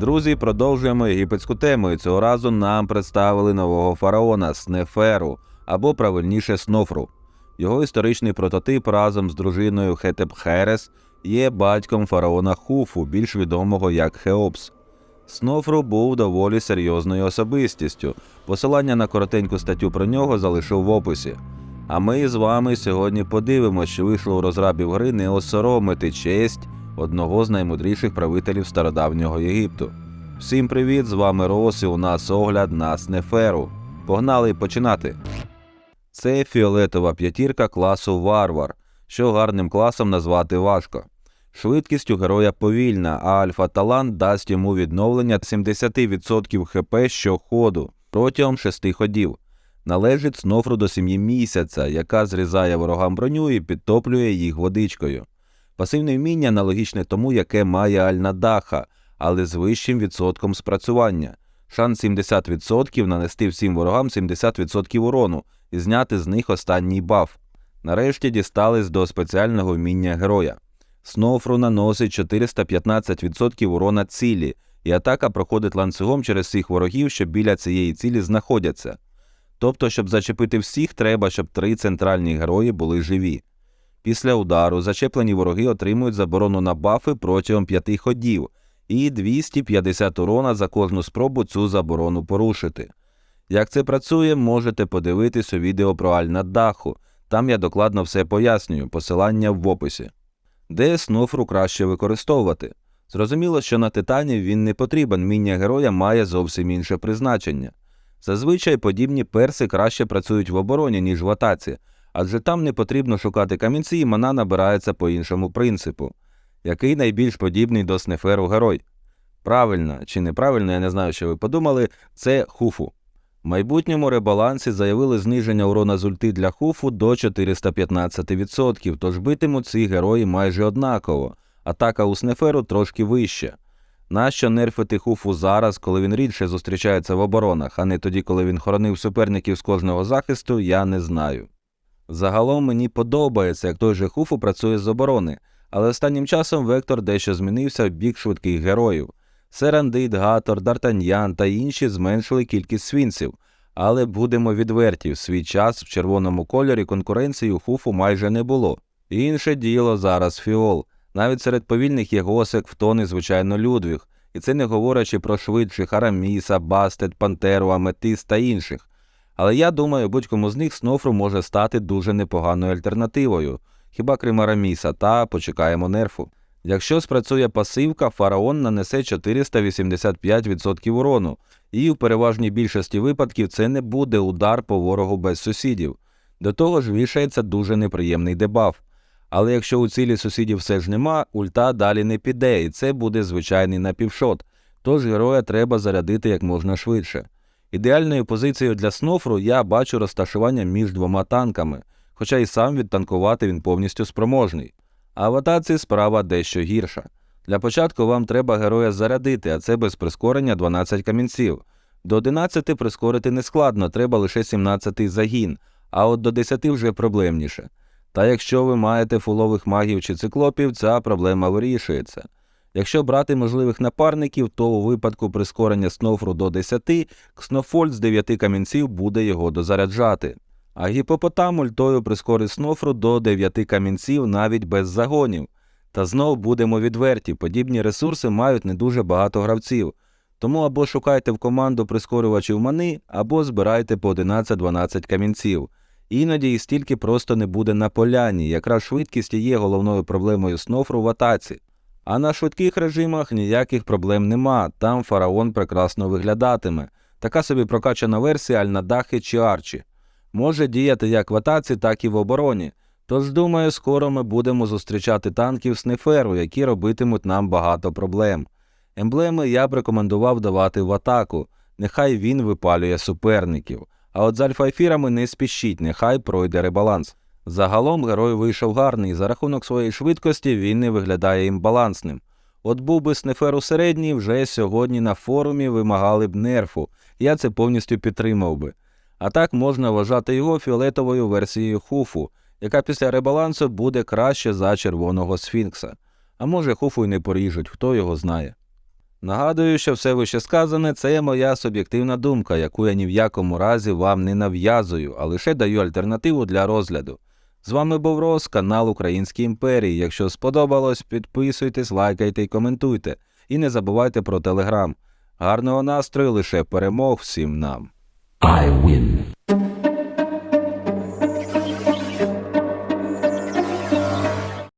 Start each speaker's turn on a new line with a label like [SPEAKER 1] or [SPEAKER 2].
[SPEAKER 1] Друзі, продовжуємо єгипетську тему. І цього разу нам представили нового фараона Снеферу, або правильніше Снофру. Його історичний прототип разом з дружиною Хетепхерес є батьком фараона Хуфу, більш відомого як Хеопс. Снофру був доволі серйозною особистістю. Посилання на коротеньку статтю про нього залишив в описі. А ми з вами сьогодні подивимося, що вийшло у розрабів гри не осоромити честь одного з наймудріших правителів стародавнього Єгипту. Всім привіт! З вами Рос і у нас огляд на Снеферу. Погнали починати. Це фіолетова п'ятірка класу Варвар, що гарним класом назвати важко. Швидкість у героя повільна, а альфа-талант дасть йому відновлення 70% хп щоходу протягом 6 ходів. Належить Снофру до сім'ї місяця, яка зрізає ворогам броню і підтоплює їх водичкою. Пасивне вміння аналогічне тому, яке має Альнадаха, але з вищим відсотком спрацювання. Шанс 70% нанести всім ворогам 70% урону і зняти з них останній баф. Нарешті дістались до спеціального вміння героя. Снофру наносить 415% урона цілі, і атака проходить ланцюгом через всіх ворогів, що біля цієї цілі знаходяться. Тобто, щоб зачепити всіх, треба, щоб три центральні герої були живі. Після удару зачеплені вороги отримують заборону на бафи протягом п'яти ходів і 250 урона за кожну спробу цю заборону порушити. Як це працює, можете подивитись у відео про Альнадаху. Там я докладно все пояснюю, посилання в описі. Де снофру краще використовувати? Зрозуміло, що на титані він не потрібен, міння героя має зовсім інше призначення. Зазвичай подібні перси краще працюють в обороні, ніж в атаці, адже там не потрібно шукати камінці, і мана набирається по іншому принципу. Який найбільш подібний до снеферу герой? Правильно чи неправильно, я не знаю, що ви подумали, це хуфу. В майбутньому ребалансі заявили зниження урона з ульти для хуфу до 415%, тож битимуть ці герої майже однаково. Атака у снеферу трошки вища. Нащо нерфити хуфу зараз, коли він рідше зустрічається в оборонах, а не тоді, коли він хоронив суперників з кожного захисту, я не знаю. Загалом мені подобається, як той же хуфу працює з оборони, але останнім часом вектор дещо змінився в бік швидких героїв. Серандит, Гатор, Дартаньян та інші зменшили кількість свінців, але будемо відверті, в свій час в червоному кольорі конкуренції у хуфу майже не було. Інше діло зараз фіол. Навіть серед повільних є госик, втон і, звичайно, Людвіг, і це не говорячи про швидших Араміса, Бастет, Пантеру, Аметис та інших. Але я думаю, будь-кому з них Снофру може стати дуже непоганою альтернативою, хіба крім Араміса, та почекаємо нерфу. Якщо спрацює пасивка, фараон нанесе 485% урону, і в переважній більшості випадків це не буде удар по ворогу без сусідів. До того ж вішається дуже неприємний дебаф. Але якщо у цілі сусідів все ж нема, ульта далі не піде, і це буде звичайний напівшот, тож героя треба зарядити як можна швидше. Ідеальною позицією для снофру я бачу розташування між двома танками, хоча і сам відтанкувати він повністю спроможний. А в атаці справа дещо гірша. Для початку вам треба героя зарядити, а це без прискорення 12 камінців. До 11 прискорити не складно, треба лише 17 загін, а от до 10 вже проблемніше. Та якщо ви маєте фулових магів чи циклопів, ця проблема вирішується. Якщо брати можливих напарників, то у випадку прискорення снофру до 10, кснофольд з 9 камінців буде його дозаряджати. А гіпопотам ультою прискорить снофру до 9 камінців навіть без загонів. Та знов будемо відверті, подібні ресурси мають не дуже багато гравців. Тому або шукайте в команду прискорювачів мани, або збирайте по 11-12 камінців. Іноді і стільки просто не буде на поляні, якраз швидкість є головною проблемою снофру в атаці. А на швидких режимах ніяких проблем нема, там фараон прекрасно виглядатиме. Така собі прокачана версія Альнадахи чи Арчі. Може діяти як в атаці, так і в обороні. Тож, думаю, скоро ми будемо зустрічати танків Снеферу, які робитимуть нам багато проблем. Емблеми я б рекомендував давати в атаку, нехай він випалює суперників. А от з альфа-ефірами не спішіть, нехай пройде ребаланс. Загалом герой вийшов гарний, за рахунок своєї швидкості він не виглядає імбалансним. От був би Снеферу середній, вже сьогодні на форумі вимагали б нерфу, я це повністю підтримав би. А так можна вважати його фіолетовою версією хуфу, яка після ребалансу буде краще за червоного сфінкса. А може хуфу й не поріжуть, хто його знає. Нагадую, що все вище сказане це моя суб'єктивна думка, яку я ні в якому разі вам не нав'язую, а лише даю альтернативу для розгляду. З вами був Рос, канал Українській імперії. Якщо сподобалось, підписуйтесь, лайкайте і коментуйте. І не забувайте про телеграм. Гарного настрою, лише перемог всім нам.
[SPEAKER 2] I win.